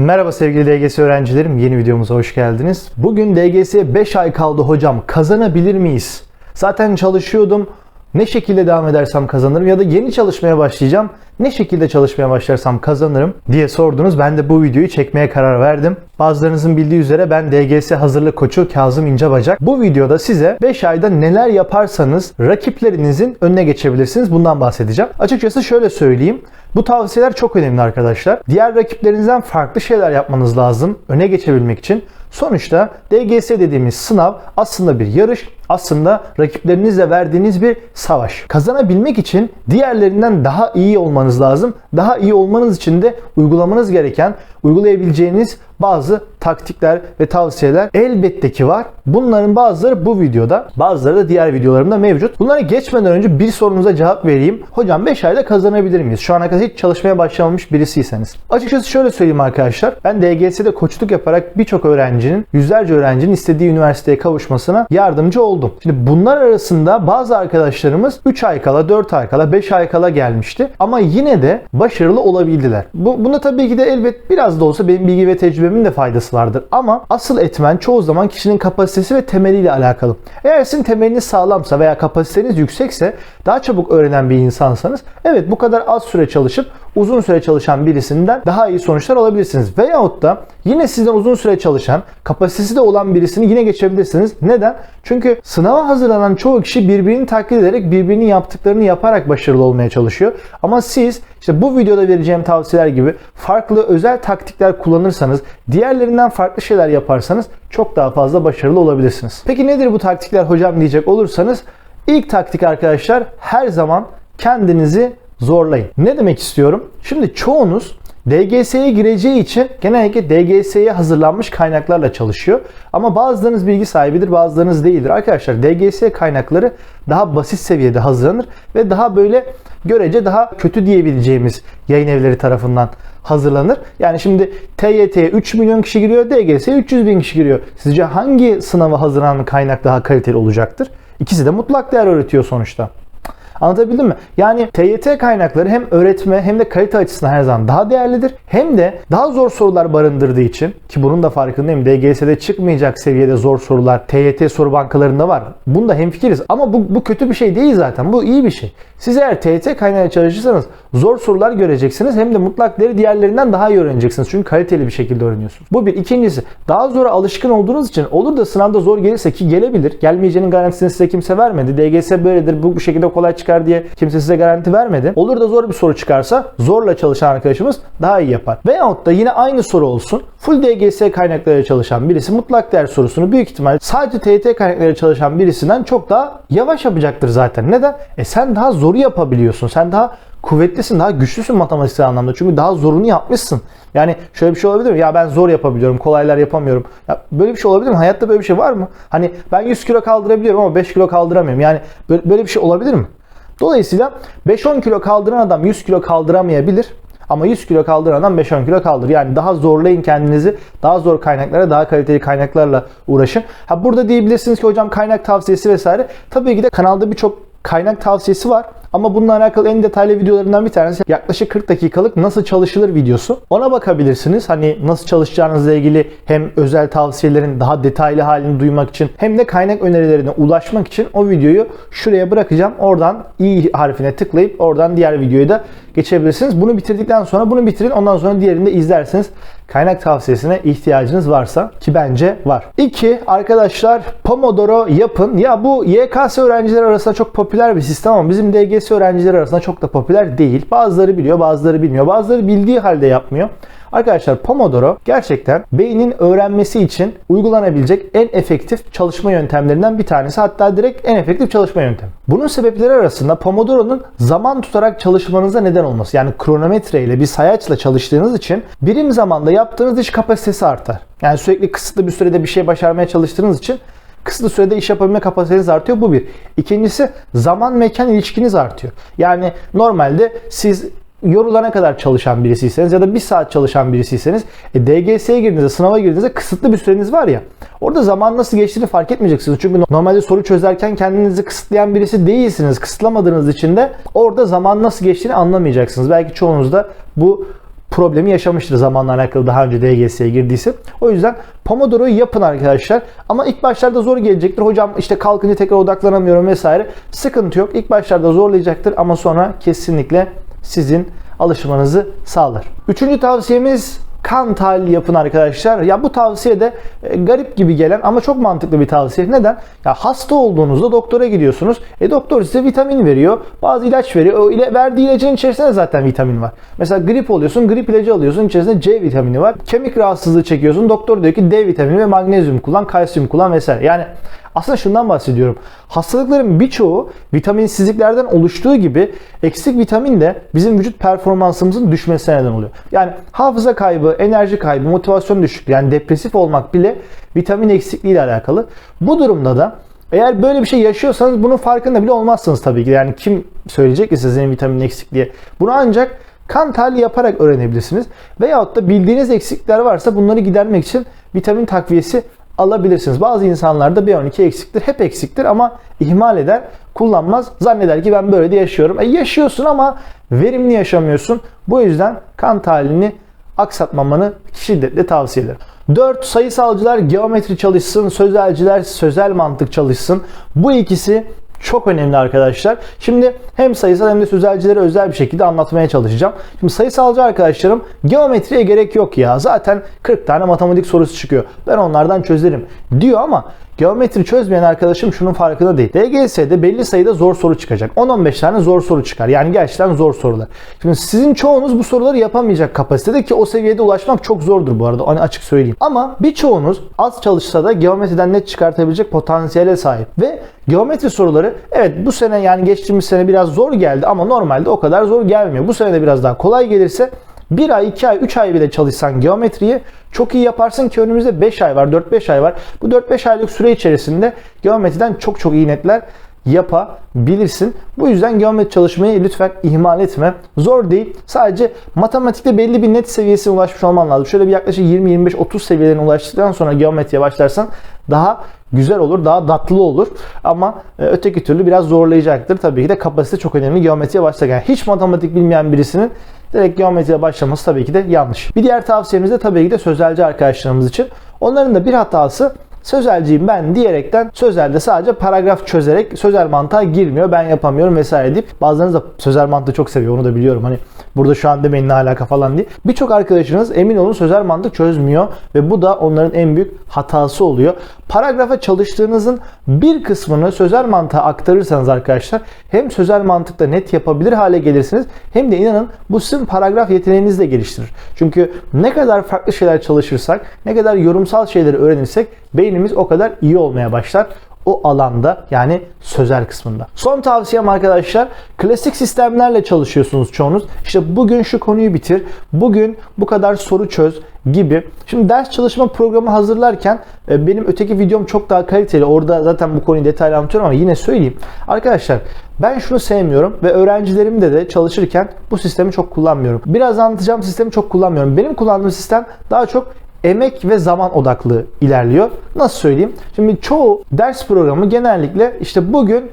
Merhaba sevgili DGS öğrencilerim. Yeni videomuza hoş geldiniz. Bugün DGS'ye 5 ay kaldı hocam. Kazanabilir miyiz? Zaten çalışıyordum. Ne şekilde devam edersem kazanırım ya da yeni çalışmaya başlayacağım. Ne şekilde çalışmaya başlarsam kazanırım diye sordunuz. Ben de bu videoyu çekmeye karar verdim. Bazılarınızın bildiği üzere ben DGS hazırlık koçu Kazım İnce-Bacak. Bu videoda size 5 ayda neler yaparsanız rakiplerinizin önüne geçebilirsiniz. Bundan bahsedeceğim. Açıkçası şöyle söyleyeyim. Bu tavsiyeler çok önemli arkadaşlar. Diğer rakiplerinizden farklı şeyler yapmanız lazım öne geçebilmek için. Sonuçta DGS dediğimiz sınav aslında bir yarış, aslında rakiplerinizle verdiğiniz bir savaş. Kazanabilmek için diğerlerinden daha iyi olmanız lazım. Daha iyi olmanız için de uygulamanız gereken, uygulayabileceğiniz bazı taktikler ve tavsiyeler elbette ki var. Bunların bazıları bu videoda, bazıları da diğer videolarımda mevcut. Bunlara geçmeden önce bir sorunuza cevap vereyim. Hocam 5 ayda kazanabilir miyiz? Şu ana kadar hiç çalışmaya başlamamış birisiyseniz. Açıkçası şöyle söyleyeyim arkadaşlar. Ben DGS'de koçluk yaparak birçok öğrencinin, yüzlerce öğrencinin istediği üniversiteye kavuşmasına yardımcı oldum. Şimdi bunlar arasında bazı arkadaşlarımız 3 ay kala, 4 ay kala, 5 ay kala gelmişti. Ama yine de başarılı olabildiler. Bu, bunda tabii ki de elbet biraz da olsa benim bilgi ve tecrübemin de faydası vardır. Ama asıl etmen çoğu zaman kişinin kapasitesi ve temeliyle alakalı. Eğer sizin temeliniz sağlamsa veya kapasiteniz yüksekse daha çabuk öğrenen bir insansanız evet bu kadar az süre çalışıp uzun süre çalışan birisinden daha iyi sonuçlar alabilirsiniz. Veyahut da yine sizden uzun süre çalışan, kapasitesi de olan birisini yine geçebilirsiniz. Neden? Çünkü sınava hazırlanan çoğu kişi birbirini taklit ederek birbirinin yaptıklarını yaparak başarılı olmaya çalışıyor. Ama siz işte bu videoda vereceğim tavsiyeler gibi farklı özel taktikler kullanırsanız, diğerlerinden farklı şeyler yaparsanız çok daha fazla başarılı olabilirsiniz. Peki nedir bu taktikler hocam diyecek olursanız ilk taktik arkadaşlar her zaman kendinizi zorlayın. Ne demek istiyorum? Şimdi çoğunuz DGS'ye gireceği için genellikle DGS'ye hazırlanmış kaynaklarla çalışıyor. Ama bazılarınız bilgi sahibidir, bazılarınız değildir. Arkadaşlar DGS kaynakları daha basit seviyede hazırlanır ve daha böyle görece daha kötü diyebileceğimiz yayın evleri tarafından hazırlanır. Yani şimdi TYT'ye 3 milyon kişi giriyor, DGS'ye 300 bin kişi giriyor. Sizce hangi sınava hazırlanan kaynak daha kaliteli olacaktır? İkisi de mutlak değer öğretiyor sonuçta. Anlatabildim mi? Yani TYT kaynakları hem öğretme hem de kalite açısından her zaman daha değerlidir. Hem de daha zor sorular barındırdığı için ki bunun da farkındayım. DGS'de çıkmayacak seviyede zor sorular TYT soru bankalarında var. Bunda hemfikiriz. Ama bu, bu kötü bir şey değil zaten. Bu iyi bir şey. Siz eğer TYT kaynağı çalışırsanız zor sorular göreceksiniz. Hem de mutlak değeri diğerlerinden daha iyi öğreneceksiniz. Çünkü kaliteli bir şekilde öğreniyorsunuz. Bu bir. İkincisi daha zora alışkın olduğunuz için olur da sınavda zor gelirse ki gelebilir. Gelmeyeceğinin garantisini size kimse vermedi. DGS böyledir. Bu, bu şekilde kolay çıkar diye kimse size garanti vermedi. Olur da zor bir soru çıkarsa zorla çalışan arkadaşımız daha iyi yapar. Veyahut da yine aynı soru olsun. Full DGS kaynaklarıyla çalışan birisi mutlak değer sorusunu büyük ihtimal sadece TYT kaynaklarıyla çalışan birisinden çok daha yavaş yapacaktır zaten. Neden? E sen daha zoru yapabiliyorsun. Sen daha kuvvetlisin, daha güçlüsün matematiksel anlamda. Çünkü daha zorunu yapmışsın. Yani şöyle bir şey olabilir mi? Ya ben zor yapabiliyorum, kolaylar yapamıyorum. Ya böyle bir şey olabilir mi? Hayatta böyle bir şey var mı? Hani ben 100 kilo kaldırabiliyorum ama 5 kilo kaldıramıyorum. Yani böyle bir şey olabilir mi? Dolayısıyla 5-10 kilo kaldıran adam 100 kilo kaldıramayabilir. Ama 100 kilo kaldıran adam 5-10 kilo kaldır. Yani daha zorlayın kendinizi. Daha zor kaynaklara, daha kaliteli kaynaklarla uğraşın. Ha burada diyebilirsiniz ki hocam kaynak tavsiyesi vesaire. Tabii ki de kanalda birçok kaynak tavsiyesi var. Ama bununla alakalı en detaylı videolarından bir tanesi yaklaşık 40 dakikalık nasıl çalışılır videosu. Ona bakabilirsiniz. Hani nasıl çalışacağınızla ilgili hem özel tavsiyelerin daha detaylı halini duymak için hem de kaynak önerilerine ulaşmak için o videoyu şuraya bırakacağım. Oradan i harfine tıklayıp oradan diğer videoyu da geçebilirsiniz. Bunu bitirdikten sonra bunu bitirin. Ondan sonra diğerini de izlersiniz. Kaynak tavsiyesine ihtiyacınız varsa ki bence var. 2. Arkadaşlar Pomodoro yapın. Ya bu YKS öğrenciler arasında çok popüler bir sistem ama bizim DGS öğrenciler arasında çok da popüler değil. Bazıları biliyor, bazıları bilmiyor. Bazıları bildiği halde yapmıyor. Arkadaşlar Pomodoro gerçekten beynin öğrenmesi için uygulanabilecek en efektif çalışma yöntemlerinden bir tanesi. Hatta direkt en efektif çalışma yöntemi. Bunun sebepleri arasında Pomodoro'nun zaman tutarak çalışmanıza neden olması. Yani kronometre ile bir sayaçla çalıştığınız için birim zamanda yaptığınız iş kapasitesi artar. Yani sürekli kısıtlı bir sürede bir şey başarmaya çalıştığınız için kısıtlı sürede iş yapabilme kapasiteniz artıyor. Bu bir. İkincisi zaman mekan ilişkiniz artıyor. Yani normalde siz yorulana kadar çalışan birisiyseniz ya da bir saat çalışan birisiyseniz e, DGS'ye girdiğinizde, sınava girdiğinizde kısıtlı bir süreniz var ya. Orada zaman nasıl geçtiğini fark etmeyeceksiniz. Çünkü normalde soru çözerken kendinizi kısıtlayan birisi değilsiniz. Kısıtlamadığınız için de orada zaman nasıl geçtiğini anlamayacaksınız. Belki çoğunuz da bu problemi yaşamıştır zamanla alakalı daha önce DGS'ye girdiyse. O yüzden Pomodoro'yu yapın arkadaşlar. Ama ilk başlarda zor gelecektir. Hocam işte kalkınca tekrar odaklanamıyorum vesaire. Sıkıntı yok. İlk başlarda zorlayacaktır ama sonra kesinlikle sizin alışmanızı sağlar. Üçüncü tavsiyemiz kan tahlili yapın arkadaşlar. Ya bu tavsiye de e, garip gibi gelen ama çok mantıklı bir tavsiye. Neden? Ya hasta olduğunuzda doktora gidiyorsunuz. E doktor size vitamin veriyor. Bazı ilaç veriyor. O ile verdiği ilacın içerisinde zaten vitamin var. Mesela grip oluyorsun. Grip ilacı alıyorsun. İçerisinde C vitamini var. Kemik rahatsızlığı çekiyorsun. Doktor diyor ki D vitamini ve magnezyum kullan, kalsiyum kullan vesaire. Yani aslında şundan bahsediyorum. Hastalıkların birçoğu vitaminsizliklerden oluştuğu gibi eksik vitamin de bizim vücut performansımızın düşmesine neden oluyor. Yani hafıza kaybı, enerji kaybı, motivasyon düşüklüğü yani depresif olmak bile vitamin eksikliği ile alakalı. Bu durumda da eğer böyle bir şey yaşıyorsanız bunun farkında bile olmazsınız tabii ki. Yani kim söyleyecek ki sizin vitamin eksikliği? Bunu ancak kan tahlili yaparak öğrenebilirsiniz. Veyahut da bildiğiniz eksiklikler varsa bunları gidermek için vitamin takviyesi alabilirsiniz. Bazı insanlarda B12 eksiktir. Hep eksiktir ama ihmal eder, kullanmaz. Zanneder ki ben böyle de yaşıyorum. E yaşıyorsun ama verimli yaşamıyorsun. Bu yüzden kan tahlilini aksatmamanı şiddetle tavsiye ederim. 4. Sayısalcılar geometri çalışsın, sözelciler sözel mantık çalışsın. Bu ikisi çok önemli arkadaşlar. Şimdi hem sayısal hem de sözelcileri özel bir şekilde anlatmaya çalışacağım. Şimdi sayısalcı arkadaşlarım geometriye gerek yok ya. Zaten 40 tane matematik sorusu çıkıyor. Ben onlardan çözerim diyor ama geometri çözmeyen arkadaşım şunun farkında değil. DGS'de belli sayıda zor soru çıkacak. 10-15 tane zor soru çıkar. Yani gerçekten zor sorular. Şimdi sizin çoğunuz bu soruları yapamayacak kapasitede ki o seviyede ulaşmak çok zordur bu arada. Hani açık söyleyeyim. Ama birçoğunuz az çalışsa da geometriden net çıkartabilecek potansiyele sahip. Ve geometri soruları evet bu sene yani geçtiğimiz sene biraz zor geldi ama normalde o kadar zor gelmiyor. Bu sene de biraz daha kolay gelirse bir ay, iki ay, üç ay bile çalışsan geometriyi çok iyi yaparsın ki önümüzde 5 ay var, 4-5 ay var. Bu 4-5 aylık süre içerisinde geometriden çok çok iyi netler yapabilirsin. Bu yüzden geometri çalışmayı lütfen ihmal etme. Zor değil. Sadece matematikte belli bir net seviyesine ulaşmış olman lazım. Şöyle bir yaklaşık 20-25-30 seviyelerine ulaştıktan sonra geometriye başlarsan daha güzel olur, daha tatlı olur. Ama e, öteki türlü biraz zorlayacaktır. Tabii ki de kapasite çok önemli geometriye başlarken. Yani hiç matematik bilmeyen birisinin direkt geometriye başlaması tabii ki de yanlış. Bir diğer tavsiyemiz de tabii ki de sözelci arkadaşlarımız için. Onların da bir hatası sözelciyim ben diyerekten sözelde sadece paragraf çözerek sözel mantığa girmiyor. Ben yapamıyorum vesaire deyip bazılarınız da sözel mantığı çok seviyor onu da biliyorum. Hani burada şu an demeyin ne alaka falan diye. Birçok arkadaşınız emin olun sözel mantık çözmüyor ve bu da onların en büyük hatası oluyor. Paragrafa çalıştığınızın bir kısmını sözel mantığa aktarırsanız arkadaşlar hem sözel mantıkta net yapabilir hale gelirsiniz hem de inanın bu sizin paragraf yeteneğinizi de geliştirir. Çünkü ne kadar farklı şeyler çalışırsak, ne kadar yorumsal şeyleri öğrenirsek beynimiz o kadar iyi olmaya başlar o alanda yani sözel kısmında. Son tavsiyem arkadaşlar klasik sistemlerle çalışıyorsunuz çoğunuz. İşte bugün şu konuyu bitir, bugün bu kadar soru çöz gibi. Şimdi ders çalışma programı hazırlarken e, benim öteki videom çok daha kaliteli. Orada zaten bu konuyu detaylı anlatıyorum ama yine söyleyeyim. Arkadaşlar ben şunu sevmiyorum ve öğrencilerimde de çalışırken bu sistemi çok kullanmıyorum. Biraz anlatacağım sistemi çok kullanmıyorum. Benim kullandığım sistem daha çok emek ve zaman odaklı ilerliyor. Nasıl söyleyeyim? Şimdi çoğu ders programı genellikle işte bugün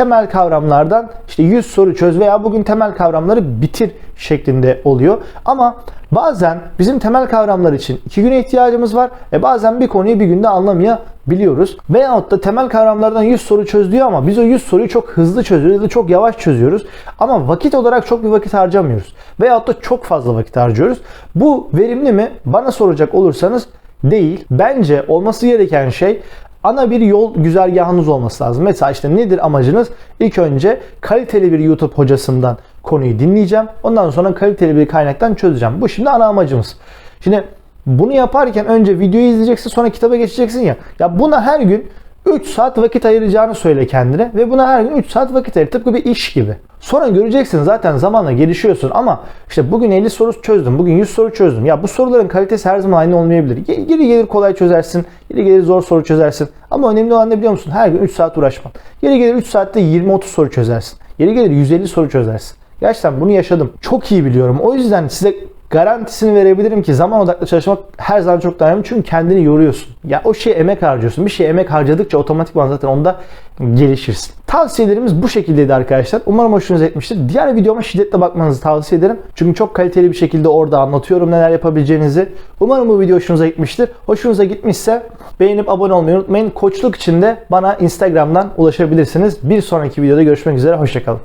temel kavramlardan işte 100 soru çöz veya bugün temel kavramları bitir şeklinde oluyor. Ama bazen bizim temel kavramlar için 2 güne ihtiyacımız var. E bazen bir konuyu bir günde anlamayabiliyoruz. Veyahut da temel kavramlardan 100 soru çöz diyor ama biz o 100 soruyu çok hızlı çözüyoruz ya da çok yavaş çözüyoruz. Ama vakit olarak çok bir vakit harcamıyoruz. Veyahut da çok fazla vakit harcıyoruz. Bu verimli mi? Bana soracak olursanız değil. Bence olması gereken şey ana bir yol güzergahınız olması lazım. Mesela işte nedir amacınız? İlk önce kaliteli bir YouTube hocasından konuyu dinleyeceğim. Ondan sonra kaliteli bir kaynaktan çözeceğim. Bu şimdi ana amacımız. Şimdi bunu yaparken önce videoyu izleyeceksin sonra kitaba geçeceksin ya. Ya buna her gün 3 saat vakit ayıracağını söyle kendine ve buna her gün 3 saat vakit ayır. Tıpkı bir iş gibi. Sonra göreceksin zaten zamanla gelişiyorsun ama işte bugün 50 soru çözdüm, bugün 100 soru çözdüm. Ya bu soruların kalitesi her zaman aynı olmayabilir. Geri gelir kolay çözersin, geri gelir zor soru çözersin. Ama önemli olan ne biliyor musun? Her gün 3 saat uğraşman. Geri gelir 3 saatte 20-30 soru çözersin. Geri gelir 150 soru çözersin. Gerçekten bunu yaşadım. Çok iyi biliyorum. O yüzden size garantisini verebilirim ki zaman odaklı çalışmak her zaman çok daha önemli. Çünkü kendini yoruyorsun. Ya o şeye emek harcıyorsun. Bir şeye emek harcadıkça otomatikman zaten onda gelişirsin. Tavsiyelerimiz bu şekildeydi arkadaşlar. Umarım hoşunuza gitmiştir. Diğer videoma şiddetle bakmanızı tavsiye ederim. Çünkü çok kaliteli bir şekilde orada anlatıyorum neler yapabileceğinizi. Umarım bu video hoşunuza gitmiştir. Hoşunuza gitmişse beğenip abone olmayı unutmayın. Koçluk için de bana Instagram'dan ulaşabilirsiniz. Bir sonraki videoda görüşmek üzere. Hoşçakalın.